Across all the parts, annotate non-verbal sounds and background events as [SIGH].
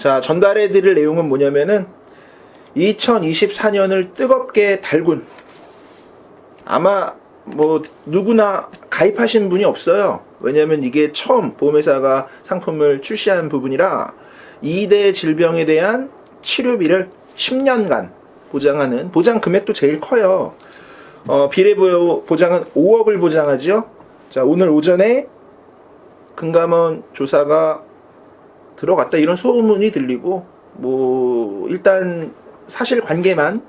자, 전달해 드릴 내용은 뭐냐면은 2024년을 뜨겁게 달군 아마 뭐 누구나 가입하신 분이 없어요. 왜냐면 이게 처음 보험회사가 상품을 출시한 부분이라 2대 질병에 대한 치료비를 10년간 보장하는 보장 금액도 제일 커요. 어, 비례 보- 보장은 5억을 보장하죠. 자, 오늘 오전에 금감원 조사가 들어갔다 이런 소문이 들리고 뭐 일단 사실 관계만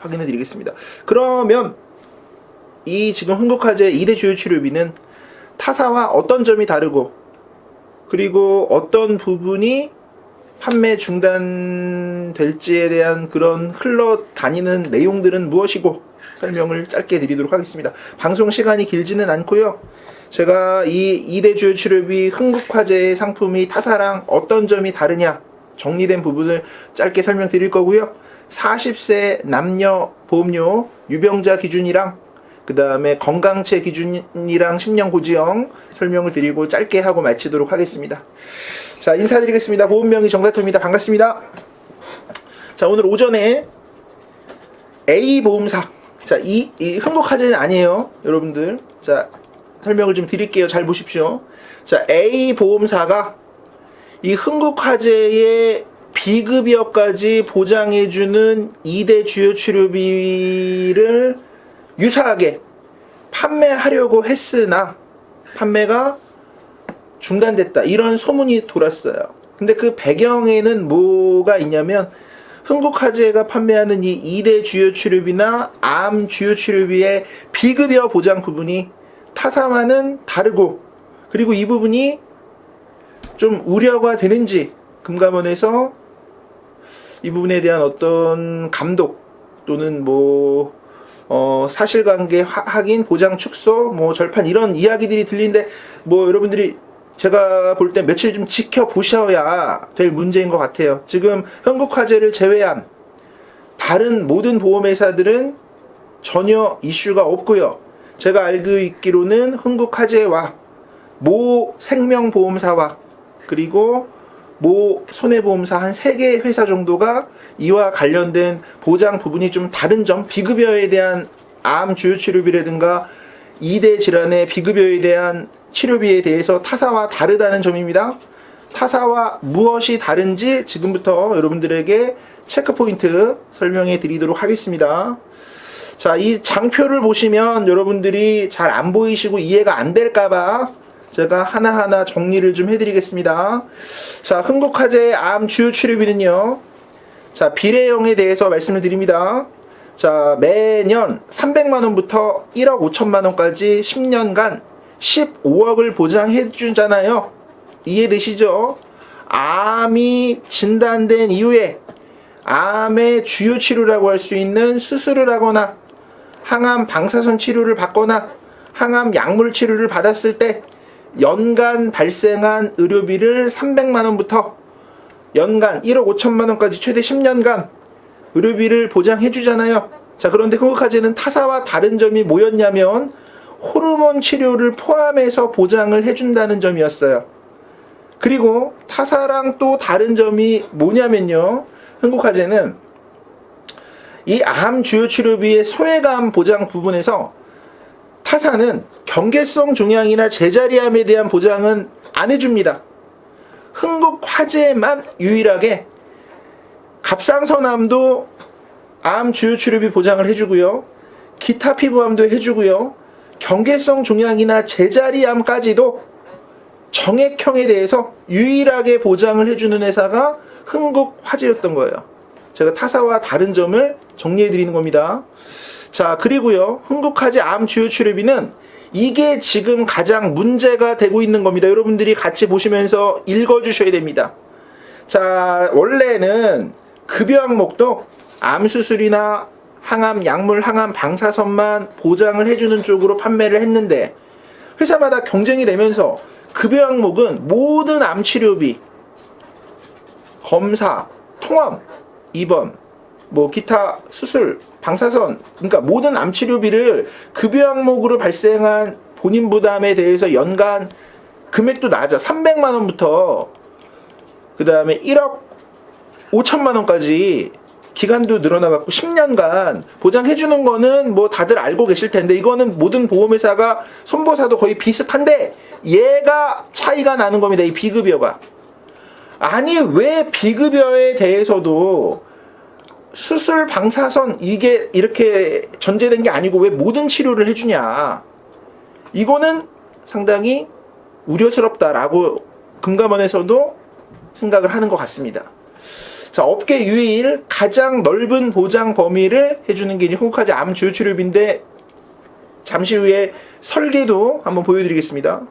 확인해 드리겠습니다. 그러면 이 지금 흥국화재 2대 주요 치료비는 타사와 어떤 점이 다르고 그리고 어떤 부분이 판매 중단될지에 대한 그런 흘러다니는 내용들은 무엇이고 설명을 짧게 드리도록 하겠습니다. 방송 시간이 길지는 않고요. 제가 이 2대 주요 치료비 흥국화재의 상품이 타사랑 어떤 점이 다르냐 정리된 부분을 짧게 설명드릴 거고요. 40세 남녀 보험료 유병자 기준이랑 그 다음에 건강체 기준이랑 10년 고지형 설명을 드리고 짧게 하고 마치도록 하겠습니다. 자, 인사드리겠습니다. 보험명의 정다토입니다. 반갑습니다. 자, 오늘 오전에 A 보험사. 자, 이, 이 흥국화재는 아니에요. 여러분들. 자, 설명을 좀 드릴게요. 잘 보십시오. 자, A 보험사가 이 흥국화재의 비급여까지 보장해주는 2대 주요 치료비를 유사하게 판매하려고 했으나 판매가 중단됐다. 이런 소문이 돌았어요. 근데 그 배경에는 뭐가 있냐면 흥국화재가 판매하는 이 2대 주요 치료비나 암 주요 치료비의 비급여 보장 부분이 타사와는 다르고 그리고 이 부분이 좀 우려가 되는지 금감원에서 이 부분에 대한 어떤 감독 또는 뭐 어, 사실관계 화- 확인, 보장 축소, 뭐 절판 이런 이야기들이 들리는데 뭐 여러분들이 제가 볼 때 며칠 좀 지켜보셔야 될 문제인 것 같아요. 지금 흥국화재를 제외한 다른 모든 보험회사들은 전혀 이슈가 없고요. 제가 알고 있기로는 흥국화재와 모 생명보험사와 그리고 모 손해보험사 한세개 회사 정도가 이와 관련된 보장 부분이 좀 다른 점, 비급여에 대한 암 주요 치료비라든가 2대 질환의 비급여에 대한 치료비에 대해서 타사와 다르다는 점입니다. 타사와 무엇이 다른지 지금부터 여러분들에게 체크 포인트 설명해 드리도록 하겠습니다. 자, 이 장표를 보시면 여러분들이 잘 안 보이시고 이해가 안 될까봐 제가 하나하나 정리를 좀 해드리겠습니다. 자, 흥국화재의 암 주요 치료비는요. 자, 비례형에 대해서 말씀을 드립니다. 자, 매년 300만원부터 1억 5천만원까지 10년간 15억을 보장해 주잖아요. 이해되시죠? 암이 진단된 이후에 암의 주요 치료라고 할 수 있는 수술을 하거나 항암 방사선 치료를 받거나 항암 약물 치료를 받았을 때 연간 발생한 의료비를 300만 원부터 연간 1억 5천만 원까지 최대 10년간 의료비를 보장해 주잖아요. 자, 그런데 흥국화재는 타사와 다른 점이 뭐였냐면 호르몬 치료를 포함해서 보장을 해 준다는 점이었어요. 그리고 타사랑 또 다른 점이 뭐냐면요. 흥국화재는 이 암 주요 치료비의 소외감 보장 부분에서 타사는 경계성 종양이나 제자리암에 대한 보장은 안 해줍니다. 흥국화재만 유일하게 갑상선암도 암 주요 치료비 보장을 해주고요. 기타 피부암도 해주고요. 경계성 종양이나 제자리암까지도 정액형에 대해서 유일하게 보장을 해주는 회사가 흥국 화재였던 거예요. 제가 타사와 다른 점을 정리해 드리는 겁니다. 자, 그리고요. 흥국 화재 암 주요 치료비는 이게 지금 가장 문제가 되고 있는 겁니다. 여러분들이 같이 보시면서 읽어 주셔야 됩니다. 자, 원래는 급여 항목도 암 수술이나 항암 약물, 항암 방사선만 보장을 해주는 쪽으로 판매를 했는데 회사마다 경쟁이 되면서 급여 항목은 모든 암 치료비, 검사, 통원, 입원, 뭐 기타 수술, 방사선, 그러니까 모든 암 치료비를 급여 항목으로 발생한 본인 부담에 대해서 연간 금액도 낮아. 300만 원부터 그 다음에 1억 5천만 원까지 기간도 늘어나갖고 10년간 보장해주는 거는 뭐 다들 알고 계실 텐데 이거는 모든 보험회사가 손보사도 거의 비슷한데 얘가 차이가 나는 겁니다. 이 비급여가. 아니 왜 비급여에 대해서도 수술 방사선 이게 이렇게 전제된 게 아니고 왜 모든 치료를 해주냐 이거는 상당히 우려스럽다라고 금감원에서도 생각을 하는 것 같습니다. 자 업계 유일 가장 넓은 보장 범위를 해주는 게 이제 흥국화제 암 주요 치료비인데 잠시 후에 설계도 한번 보여드리겠습니다.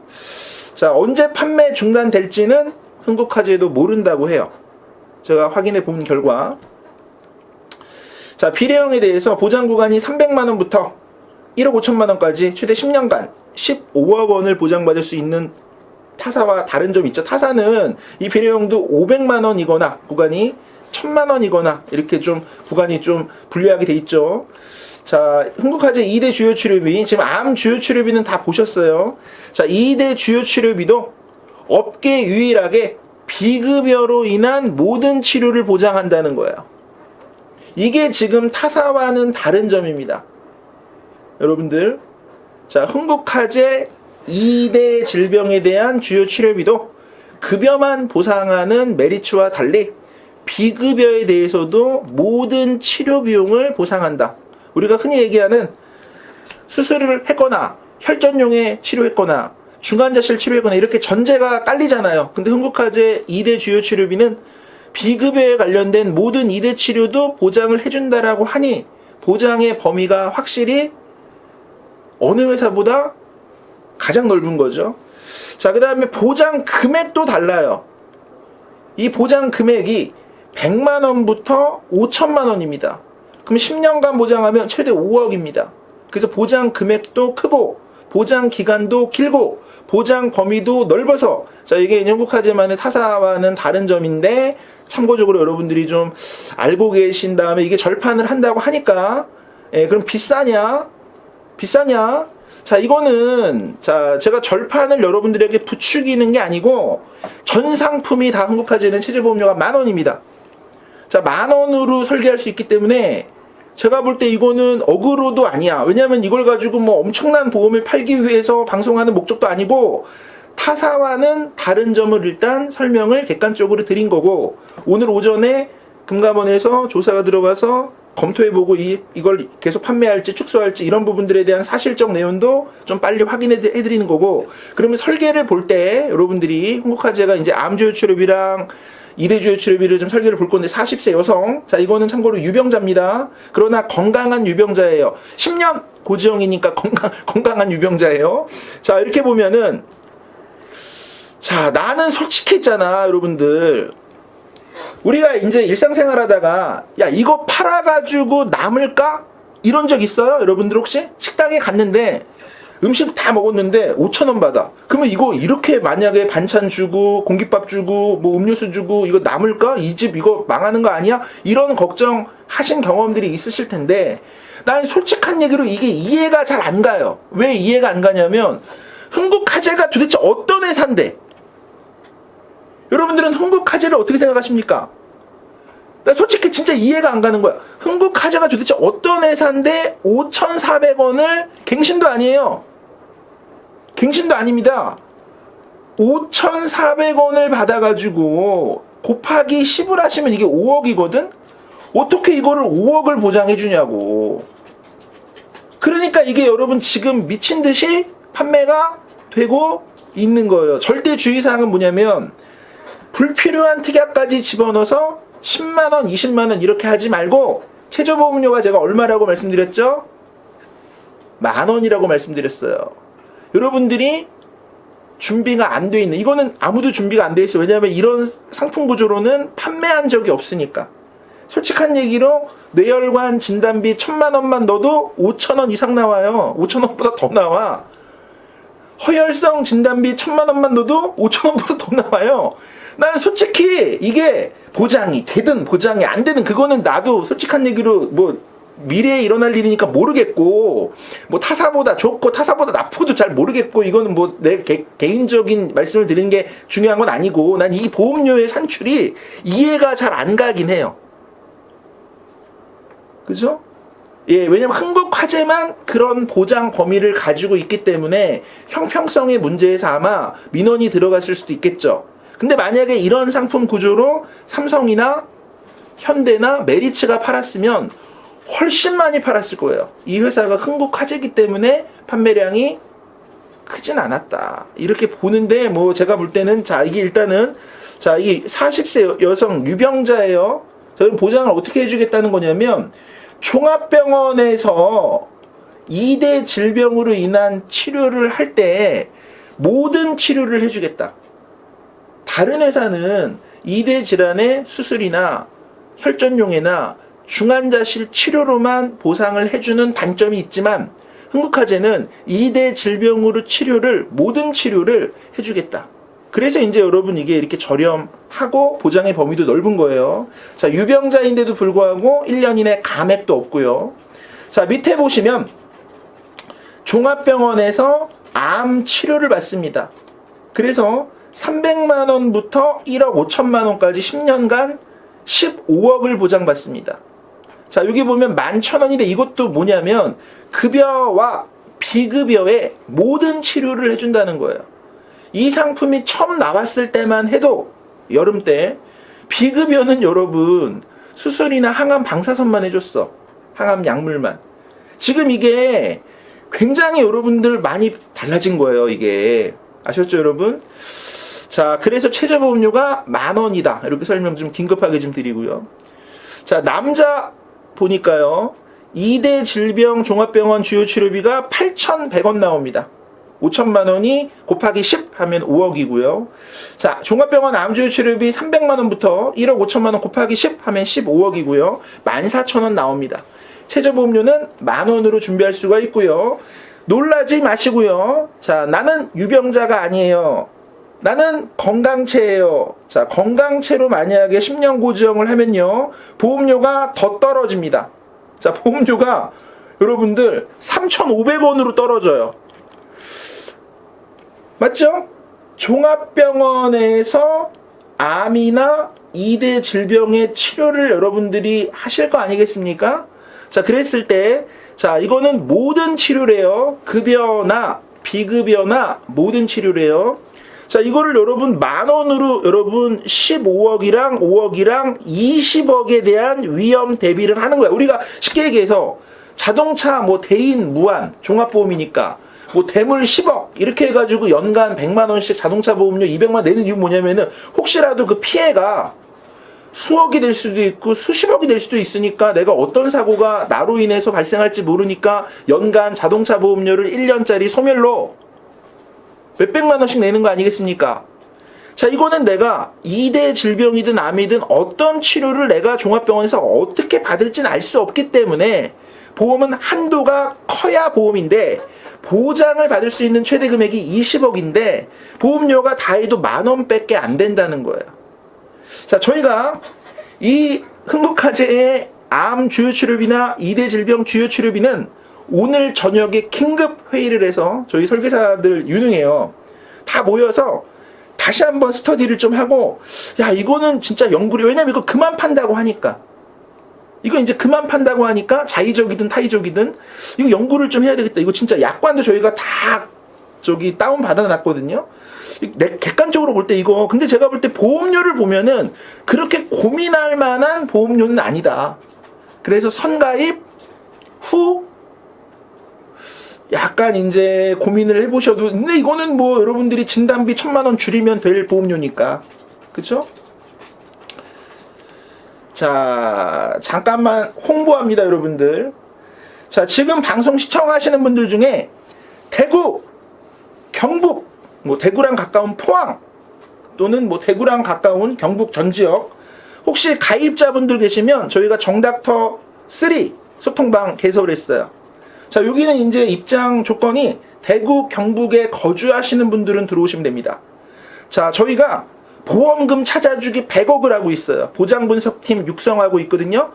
자 언제 판매 중단될지는 흥국화재도 모른다고 해요. 제가 확인해 본 결과 자 비례형에 대해서 보장 구간이 300만 원부터 1억 5천만 원까지 최대 10년간 15억 원을 보장받을 수 있는 타사와 다른 점이 있죠. 타사는 이 비례형도 500만 원이거나 구간이 1000만 원이거나 이렇게 좀 구간이 좀 불리하게 돼 있죠. 자, 흥국화재 2대 주요 치료비, 지금 암 주요 치료비는 다 보셨어요. 자, 2대 주요 치료비도 업계 유일하게 비급여로 인한 모든 치료를 보장한다는 거예요. 이게 지금 타사와는 다른 점입니다. 여러분들, 자, 흥국화재 2대 질병에 대한 주요 치료비도 급여만 보상하는 메리츠와 달리 비급여에 대해서도 모든 치료 비용을 보상한다. 우리가 흔히 얘기하는 수술을 했거나 혈전용에 치료했거나 중환자실 치료했거나 이렇게 전제가 깔리잖아요. 근데 흥국화재 2대 주요 치료비는 비급여에 관련된 모든 2대 치료도 보장을 해준다라고 하니 보장의 범위가 확실히 어느 회사보다 가장 넓은 거죠. 자, 그 다음에 보장 금액도 달라요. 이 보장 금액이 100만 원부터 5천만 원입니다. 그럼 10년간 보장하면 최대 5억입니다. 그래서 보장 금액도 크고 보장 기간도 길고 보장 범위도 넓어서 자 이게 영국화재만의 타사와는 다른 점인데 참고적으로 여러분들이 좀 알고 계신 다음에 이게 절판을 한다고 하니까 예, 그럼 비싸냐 비싸냐 자 이거는 자 제가 절판을 여러분들에게 부추기는 게 아니고 전 상품이 다 한국화재는 체제보험료가 만 원입니다. 자, 만 원으로 설계할 수 있기 때문에 제가 볼 때 이거는 어그로도 아니야. 왜냐하면 이걸 가지고 뭐 엄청난 보험을 팔기 위해서 방송하는 목적도 아니고 타사와는 다른 점을 일단 설명을 객관적으로 드린 거고 오늘 오전에 금감원에서 조사가 들어가서 검토해보고 이, 이걸 계속 판매할지 축소할지 이런 부분들에 대한 사실적 내용도 좀 빨리 확인해드리는 거고 그러면 설계를 볼 때 여러분들이 홍국화재가 이제 암조효 치료비랑 이대주요 치료비를 좀 설계를 볼 건데 40세 여성. 자 이거는 참고로 유병자입니다. 그러나 건강한 유병자예요. 10년 고지영이니까 건강, [LAUGHS] 건강한 유병자예요. 자 이렇게 보면은 자 나는 솔직했잖아 여러분들 우리가 이제 일상생활 하다가 야 이거 팔아가지고 남을까? 이런 적 있어요 여러분들 혹시? 식당에 갔는데 음식 다 먹었는데 5천 원 받아. 그러면 이거 이렇게 만약에 반찬 주고 공깃밥 주고 뭐 음료수 주고 이거 남을까? 이 집 이거 망하는 거 아니야? 이런 걱정 하신 경험들이 있으실 텐데 난 솔직한 얘기로 이게 이해가 잘 안 가요. 왜 이해가 안 가냐면 흥국화재가 도대체 어떤 회사인데? 여러분들은 흥국화재를 어떻게 생각하십니까? 나 솔직히 진짜 이해가 안 가는 거야. 흥국화재가 도대체 어떤 회사인데 5,400원을 갱신도 아니에요. 갱신도 아닙니다. 5,400원을 받아가지고 곱하기 10을 하시면 이게 5억이거든? 어떻게 이거를 5억을 보장해 주냐고. 그러니까 이게 여러분 지금 미친 듯이 판매가 되고 있는 거예요. 절대 주의사항은 뭐냐면 불필요한 특약까지 집어넣어서 10만원, 20만원 이렇게 하지 말고 최저보험료가 제가 얼마라고 말씀드렸죠? 만원이라고 말씀드렸어요. 여러분들이 준비가 안 돼 있는 이거는 아무도 준비가 안 돼 있어요. 왜냐하면 이런 상품 구조로는 판매한 적이 없으니까. 솔직한 얘기로 뇌혈관 진단비 천만 원만 넣어도 5천 원 이상 나와요. 5천 원보다 더 나와. 허혈성 진단비 천만 원만 넣어도 5천 원보다 더 나와요. 나는 솔직히 이게 보장이 되든 보장이 안 되든 그거는 나도 솔직한 얘기로 뭐 미래에 일어날 일이니까 모르겠고 뭐 타사보다 좋고 타사보다 나쁘고도 잘 모르겠고 이거는 뭐 내 개인적인 말씀을 드리는 게 중요한 건 아니고 난 이 보험료의 산출이 이해가 잘 안 가긴 해요. 그죠? 예, 왜냐면 한국 화재만 그런 보장 범위를 가지고 있기 때문에 형평성의 문제에서 아마 민원이 들어갔을 수도 있겠죠. 근데 만약에 이런 상품 구조로 삼성이나 현대나 메리츠가 팔았으면 훨씬 많이 팔았을 거예요. 이 회사가 흥국 화재기 때문에 판매량이 크진 않았다. 이렇게 보는데 뭐 제가 볼 때는 자 이게 일단은 자 이 40세 여성 유병자예요. 저는 보장을 어떻게 해주겠다는 거냐면 종합병원에서 2대 질병으로 인한 치료를 할 때 모든 치료를 해주겠다. 다른 회사는 2대 질환의 수술이나 혈전용이나 중환자실 치료로만 보상을 해주는 단점이 있지만 흥국화재는 2대 질병으로 치료를 모든 치료를 해주겠다. 그래서 이제 여러분 이게 이렇게 저렴하고 보장의 범위도 넓은 거예요. 자, 유병자인데도 불구하고 1년 이내 감액도 없고요. 자, 밑에 보시면 종합병원에서 암 치료를 받습니다. 그래서 300만 원부터 1억 5천만 원까지 10년간 15억을 보장받습니다. 자, 여기 보면 11,000원인데 이것도 뭐냐면 급여와 비급여의 모든 치료를 해준다는 거예요. 이 상품이 처음 나왔을 때만 해도 여름 때 비급여는 여러분 수술이나 항암 방사선만 해줬어. 항암 약물만. 지금 이게 굉장히 여러분들 많이 달라진 거예요, 이게. 아셨죠, 여러분? 자, 그래서 최저보험료가 만 원이다. 이렇게 설명 좀 긴급하게 좀 드리고요. 자, 남자 보니까요. 2대 질병 종합병원 주요 치료비가 8,100원 나옵니다. 5천만 원이 곱하기 10 하면 5억이고요. 자, 종합병원 암주요 치료비 300만 원부터 1억 5천만 원 곱하기 10 하면 15억이고요. 14,000원 나옵니다. 최저보험료는 만 원으로 준비할 수가 있고요. 놀라지 마시고요. 자, 나는 유병자가 아니에요. 나는 건강체예요. 자, 건강체로 만약에 10년 고지형을 하면요. 보험료가 더 떨어집니다. 자, 보험료가 여러분들 3,500원으로 떨어져요. 맞죠? 종합병원에서 암이나 2대 질병의 치료를 여러분들이 하실 거 아니겠습니까? 자, 그랬을 때, 자, 이거는 모든 치료래요. 급여나 비급여나 모든 치료래요. 자, 이거를 여러분 만 원으로 여러분 15억이랑 5억이랑 20억에 대한 위험 대비를 하는 거야. 우리가 쉽게 얘기해서 자동차 뭐 대인 무한 종합보험이니까 뭐 대물 10억 이렇게 해가지고 연간 100만 원씩 자동차 보험료 200만 내는 이유 뭐냐면은 혹시라도 그 피해가 수억이 될 수도 있고 수십억이 될 수도 있으니까 내가 어떤 사고가 나로 인해서 발생할지 모르니까 연간 자동차 보험료를 1년짜리 소멸로 몇백만 원씩 내는 거 아니겠습니까? 자, 이거는 내가 2대 질병이든 암이든 어떤 치료를 내가 종합병원에서 어떻게 받을지는 알 수 없기 때문에 보험은 한도가 커야 보험인데 보장을 받을 수 있는 최대 금액이 20억인데 보험료가 다 해도 만 원밖에 안 된다는 거예요. 자, 저희가 이 흥국화재의 암 주요 치료비나 2대 질병 주요 치료비는 오늘 저녁에 긴급 회의를 해서 저희 설계사들 유능해요. 다 모여서 다시 한번 스터디를 좀 하고 야 이거는 진짜 연구를 왜냐면 이거 그만 판다고 하니까 이거 이제 그만 판다고 하니까 자의적이든 타의적이든 이거 연구를 좀 해야 되겠다. 이거 진짜 약관도 저희가 다 저기 다운 받아놨거든요. 내 객관적으로 볼 때 이거 근데 제가 볼 때 보험료를 보면은 그렇게 고민할 만한 보험료는 아니다. 그래서 선가입 후 약간 이제 고민을 해보셔도 근데 이거는 뭐 여러분들이 진단비 천만 원 줄이면 될 보험료니까. 그쵸? 자 잠깐만 홍보합니다 여러분들. 자 지금 방송 시청하시는 분들 중에 대구 경북 뭐 대구랑 가까운 포항 또는 뭐 대구랑 가까운 경북 전 지역 혹시 가입자분들 계시면 저희가 정닥터 3 소통방 개설을 했어요 자, 여기는 이제 입장 조건이 대구, 경북에 거주하시는 분들은 들어오시면 됩니다. 자, 저희가 보험금 찾아주기 100억을 하고 있어요. 보장 분석팀 육성하고 있거든요.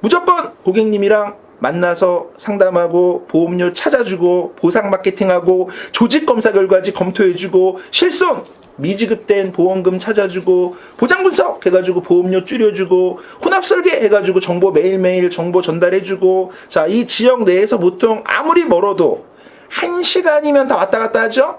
무조건 고객님이랑 만나서 상담하고 보험료 찾아주고 보상 마케팅하고 조직 검사 결과지 검토해주고 실손 미지급된 보험금 찾아주고 보장 분석 해가지고 보험료 줄여주고 혼합 설계 해가지고 정보 매일매일 정보 전달해주고 자 이 지역 내에서 보통 아무리 멀어도 한 시간이면 다 왔다 갔다 하죠.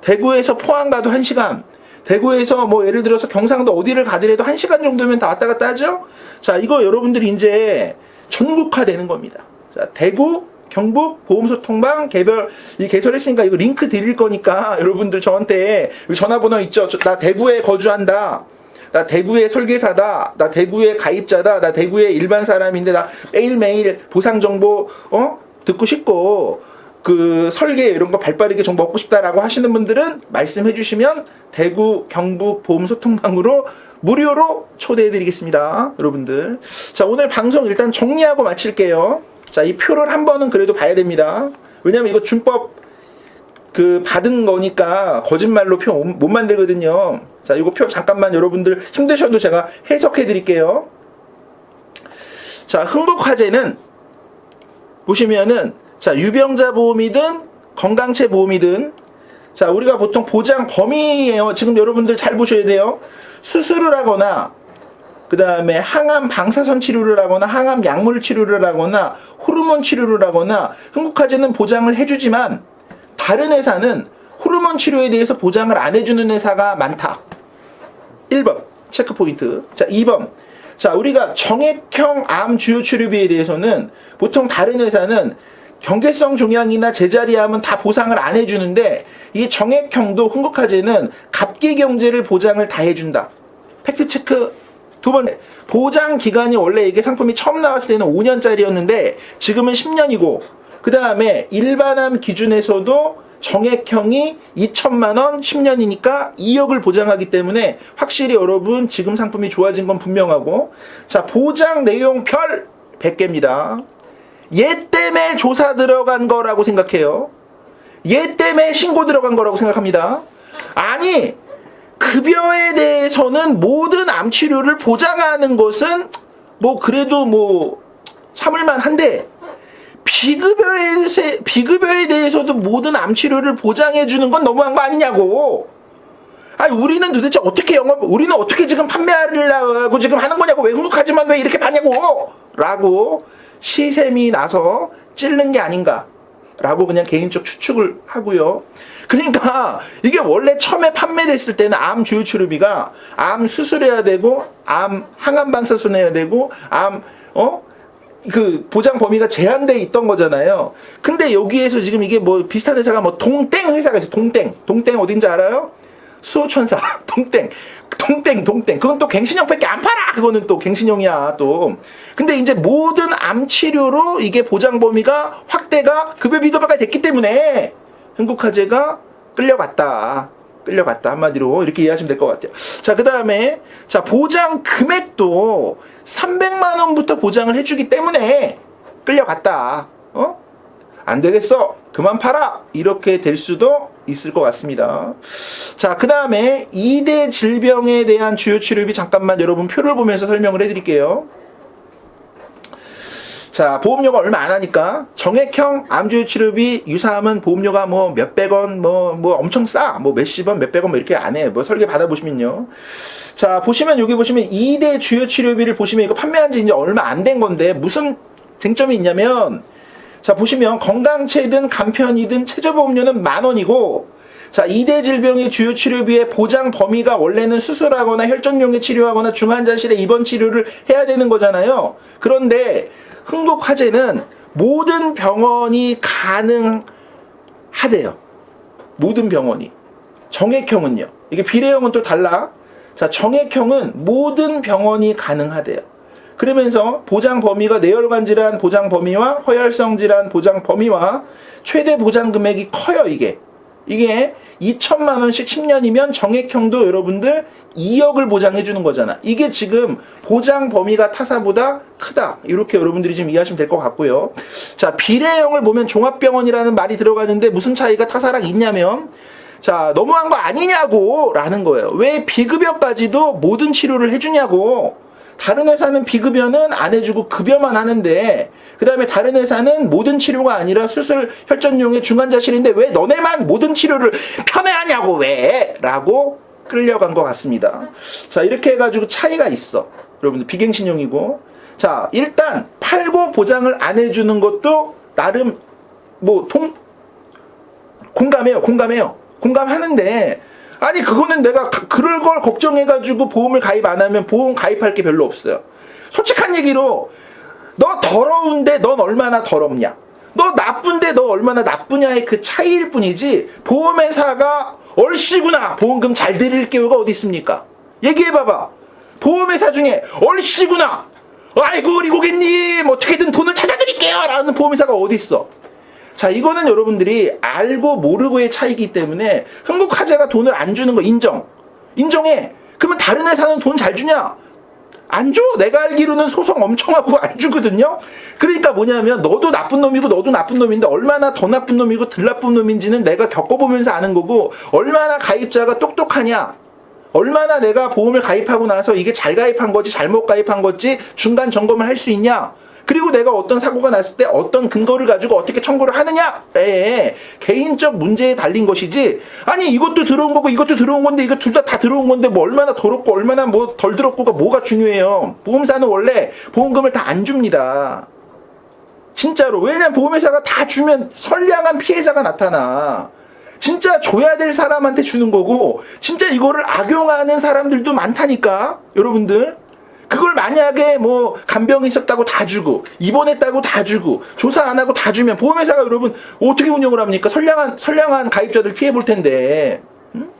대구에서 포항 가도 한 시간. 대구에서 뭐 예를 들어서 경상도 어디를 가더라도 한 시간 정도면 다 왔다 갔다 하죠. 자 이거 여러분들이 이제 전국화 되는 겁니다. 자 대구 경북 보험소 통방 개별 이 개설했으니까 이거 링크 드릴 거니까 [LAUGHS] 여러분들 저한테 전화번호 있죠. 저- 나 대구에 거주한다. 나 대구의 설계사다. 나 대구의 가입자다. 나 대구의 일반 사람인데 나 매일매일 보상 정보 어 듣고 싶고 그 설계 이런 거 발빠르게 정보 얻고 싶다라고 하시는 분들은 말씀해 주시면 대구 경북 보험 소통방으로 무료로 초대해 드리겠습니다. 여러분들. 자, 오늘 방송 일단 정리하고 마칠게요. 자, 이 표를 한 번은 그래도 봐야 됩니다. 왜냐면 이거 준법 그 받은 거니까 거짓말로 표 못 만들거든요. 자, 이거 표 잠깐만 여러분들 힘드셔도 제가 해석해 드릴게요. 자, 흥국화재는 보시면은 자, 유병자 보험이든 건강체 보험이든 자, 우리가 보통 보장 범위예요. 지금 여러분들 잘 보셔야 돼요. 수술을 하거나 그 다음에 항암 방사선 치료를 하거나 항암 약물 치료를 하거나 호르몬 치료를 하거나 흥국화재는 보장을 해주지만 다른 회사는 호르몬 치료에 대해서 보장을 안 해주는 회사가 많다. 1번 체크 포인트. 자, 2번. 자, 우리가 정액형 암 주요 치료비에 대해서는 보통 다른 회사는 경계성 종양이나 제자리암은 다 보상을 안 해주는데 이 정액형도 흥국화재는 갑기 경제를 보장을 다 해준다. 팩트 체크 두 번째 보장 기간이 원래 이게 상품이 처음 나왔을 때는 5년짜리였는데 지금은 10년이고 그 다음에 일반암 기준에서도 정액형이 2천만 원 10년이니까 2억을 보장하기 때문에 확실히 여러분 지금 상품이 좋아진 건 분명하고 자 보장 내용 별 100개입니다. 얘 때문에 조사 들어간 거라고 생각해요. 얘 때문에 신고 들어간 거라고 생각합니다. 아니 급여에 대해서는 모든 암 치료를 보장하는 것은 뭐 그래도 뭐 참을만 한데 비급여에 세- 비급여에 대해서도 모든 암 치료를 보장해 주는 건 너무한 거 아니냐고. 아니 우리는 도대체 어떻게 영업 우리는 어떻게 지금 판매하려고 지금 하는 거냐고 왜 흥국하지만 왜 이렇게 받냐고 라고 시샘이 나서 찔른 게 아닌가 라고 그냥 개인적 추측을 하고요. 그러니까 이게 원래 처음에 판매됐을 때는 암 주요 치료비가 암 수술해야 되고 암 항암 방사선 해야 되고 암 어? 그 보장 범위가 제한돼 있던 거잖아요. 근데 여기에서 지금 이게 뭐 비슷한 회사가 뭐 동땡 회사가 있어. 동땡. 동땡 어딘지 알아요? 수호천사. [LAUGHS] 동땡. 동땡, 동땡. 그건 또 갱신형밖에 안 팔아. 그거는 또 갱신형이야, 또. 근데 이제 모든 암 치료로 이게 보장 범위가 확대가 급여 비급여가 됐기 때문에 흥국화재가 끌려갔다. 끌려갔다. 한마디로 이렇게 이해하시면 될 것 같아요. 자, 그 다음에, 자, 보장 금액도 300만 원부터 보장을 해주기 때문에 끌려갔다. 어? 안 되겠어. 그만 팔아. 이렇게 될 수도 있을 것 같습니다. 자, 그 다음에 2대 질병에 대한 주요 치료비 잠깐만 여러분 표를 보면서 설명을 해드릴게요. 자, 보험료가 얼마 안 하니까 정액형 암주요 치료비 유사암은 보험료가 뭐 몇백 원, 뭐, 뭐 엄청 싸. 뭐 몇십 원, 몇백 원 뭐 이렇게 안 해. 뭐 설계 받아보시면요. 자, 보시면 여기 보시면 2대 주요 치료비를 보시면 이거 판매한 지 이제 얼마 안 된 건데 무슨 쟁점이 있냐면 자, 보시면 건강체든 간편이든 최저보험료는 만 원이고 자, 2대 질병의 주요 치료비의 보장 범위가 원래는 수술하거나 혈전용에 치료하거나 중환자실에 입원 치료를 해야 되는 거잖아요. 그런데 흥국화재는 모든 병원이 가능하대요. 모든 병원이. 정액형은요. 이게 비례형은 또 달라. 자, 정액형은 모든 병원이 가능하대요. 그러면서 보장 범위가 뇌혈관 질환 보장 범위와 허혈성 질환 보장 범위와 최대 보장 금액이 커요, 이게. 이게 2천만 원씩 10년이면 정액형도 여러분들 2억을 보장해 주는 거잖아. 이게 지금 보장 범위가 타사보다 크다. 이렇게 여러분들이 지금 이해하시면 될 것 같고요. 자, 비례형을 보면 종합병원이라는 말이 들어가는데 무슨 차이가 타사랑 있냐면 자, 너무한 거 아니냐고 라는 거예요. 왜 비급여까지도 모든 치료를 해주냐고. 다른 회사는 비급여는 안 해주고 급여만 하는데 그 다음에 다른 회사는 모든 치료가 아니라 수술 혈전용의 중환자실인데 왜 너네만 모든 치료를 편애하냐고 왜? 라고 끌려간 것 같습니다. 자 이렇게 해가지고 차이가 있어. 여러분들 비갱신용이고 자 일단 팔고 보장을 안 해주는 것도 나름 뭐 통 공감해요 공감해요 공감하는데 아니 그거는 내가 가- 그럴 걸 걱정해가지고 보험을 가입 안 하면 보험 가입할 게 별로 없어요. 솔직한 얘기로 너 더러운데 넌 얼마나 더럽냐? 너 나쁜데 너 얼마나 나쁘냐의 그 차이일 뿐이지 보험회사가 얼씨구나. 보험금 잘 드릴게요가 어디 있습니까? 얘기해봐봐. 보험회사 중에 얼씨구나. 아이고 우리 고객님 어떻게든 돈을 찾아드릴게요. 라는 보험회사가 어디 있어 자, 이거는 여러분들이 알고 모르고의 차이기 때문에 흥국화재가 돈을 안 주는 거 인정. 인정해. 그러면 다른 회사는 돈 잘 주냐? 안 줘. 내가 알기로는 소송 엄청 하고 [LAUGHS] 안 주거든요. 그러니까 뭐냐면 너도 나쁜 놈이고 너도 나쁜 놈인데 얼마나 더 나쁜 놈이고 덜 나쁜 놈인지는 내가 겪어보면서 아는 거고 얼마나 가입자가 똑똑하냐. 얼마나 내가 보험을 가입하고 나서 이게 잘 가입한 거지 잘못 가입한 거지 중간 점검을 할 수 있냐. 그리고 내가 어떤 사고가 났을 때 어떤 근거를 가지고 어떻게 청구를 하느냐에 개인적 문제에 달린 것이지. 아니 이것도 들어온 거고 이것도 들어온 건데 이거 둘 다 다 들어온 건데 뭐 얼마나 더럽고 얼마나 뭐 덜 더럽고가 뭐가 중요해요? 보험사는 원래 보험금을 다 안 줍니다. 진짜로. 왜냐면 보험회사가 다 주면 선량한 피해자가 나타나. 진짜 줘야 될 사람한테 주는 거고 진짜 이거를 악용하는 사람들도 많다니까 여러분들 그걸 만약에 뭐 간병이 있었다고 다 주고 입원했다고 다 주고 조사 안 하고 다 주면 보험회사가 여러분 어떻게 운영을 합니까 선량한 선량한 가입자들 피해 볼 텐데 음?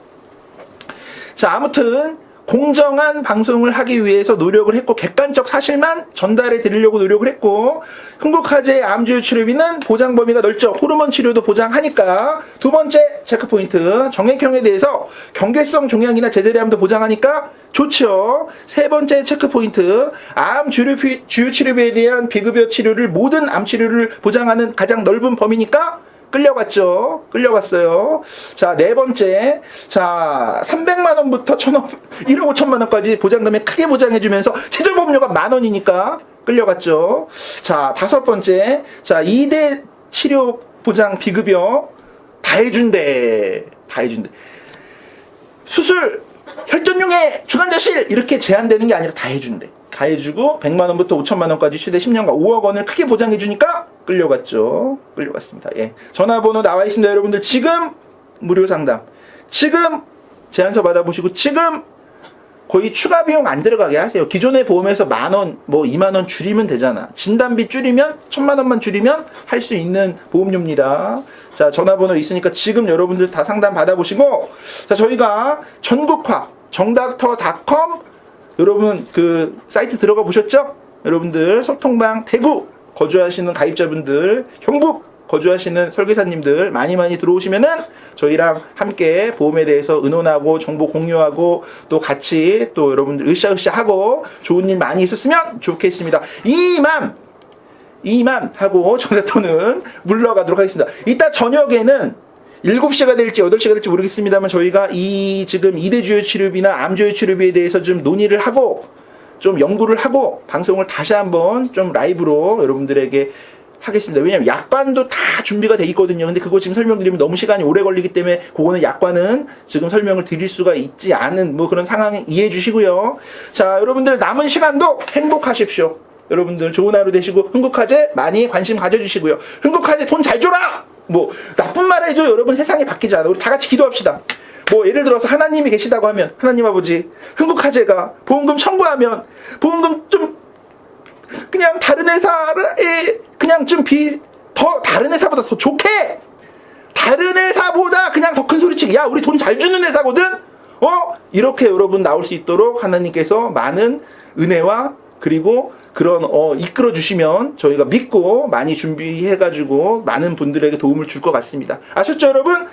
자 아무튼 공정한 방송을 하기 위해서 노력을 했고 객관적 사실만 전달해 드리려고 노력을 했고 흥국화재 암주유 치료비는 보장 범위가 넓죠. 호르몬 치료도 보장하니까. 두 번째 체크 포인트. 정액형에 대해서 경계성 종양이나 제재리암도 보장하니까 좋죠. 세 번째 체크 포인트. 암 주류 피- 주요 치료비에 대한 비급여 치료를 모든 암 치료를 보장하는 가장 넓은 범위니까 끌려갔죠. 끌려갔어요. 자, 네 번째. 자, 300만 원부터 1억 1억 5천만 원까지 보장금액 크게 보장해 주면서 최저 보험료가 만 원이니까 끌려갔죠. 자, 다섯 번째. 자, 2대 치료 보장 비급여 다 해준대. 다 해준대. 수술, 혈전용의 주간자실 이렇게 제한되는 게 아니라 다 해준대. 다 해주고 100만 원부터 5천만 원까지 최대 10년간 5억 원을 크게 보장해 주니까 끌려갔죠. 끌려갔습니다. 예. 전화번호 나와 있습니다. 여러분들 지금 무료 상담. 지금 제안서 받아보시고 지금 거의 추가 비용 안 들어가게 하세요. 기존의 보험에서 만 원, 뭐 2만 원 줄이면 되잖아. 진단비 줄이면 천만 원만 줄이면 할 수 있는 보험료입니다. 자, 전화번호 있으니까 지금 여러분들 다 상담 받아보시고 자, 저희가 전국화 정닥터닷컴 여러분 그 사이트 들어가 보셨죠? 여러분들 소통방 대구 거주하시는 가입자분들 경북 거주하시는 설계사님들 많이 많이 들어오시면은 저희랑 함께 보험에 대해서 의논하고 정보 공유하고 또 같이 또 여러분들 으쌰으쌰 하고 좋은 일 많이 있었으면 좋겠습니다. 이만 이만 하고 정세토는 물러가도록 하겠습니다. 이따 저녁에는 7시가 될지 8시가 될지 모르겠습니다만 저희가 이 지금 2대 주요 치료비나 암 주요 치료비에 대해서 좀 논의를 하고 좀 연구를 하고 방송을 다시 한번 좀 라이브로 여러분들에게 하겠습니다. 왜냐면 약관도 다 준비가 돼 있거든요. 근데 그거 지금 설명드리면 너무 시간이 오래 걸리기 때문에 그거는 약관은 지금 설명을 드릴 수가 있지 않은 뭐 그런 상황 이해해 주시고요. 자, 여러분들 남은 시간도 행복하십시오. 여러분들 좋은 하루 되시고 흥국화재 많이 관심 가져주시고요. 흥국화재 돈잘 줘라. 뭐 나쁜 말 해도 여러분 세상이 바뀌지 않아. 우리 다 같이 기도합시다. 뭐 예를 들어서 하나님이 계시다고 하면 하나님 아버지 흥국화재가 보험금 청구하면 보험금 좀 그냥 다른 회사에 그냥 좀 비 더 다른 회사보다 더 좋게! 다른 회사보다 그냥 더 큰 소리치기 야 우리 돈 잘 주는 회사거든? 어? 이렇게 여러분 나올 수 있도록 하나님께서 많은 은혜와 그리고 그런 어 이끌어 주시면 저희가 믿고 많이 준비해 가지고 많은 분들에게 도움을 줄 것 같습니다. 아셨죠 여러분? 자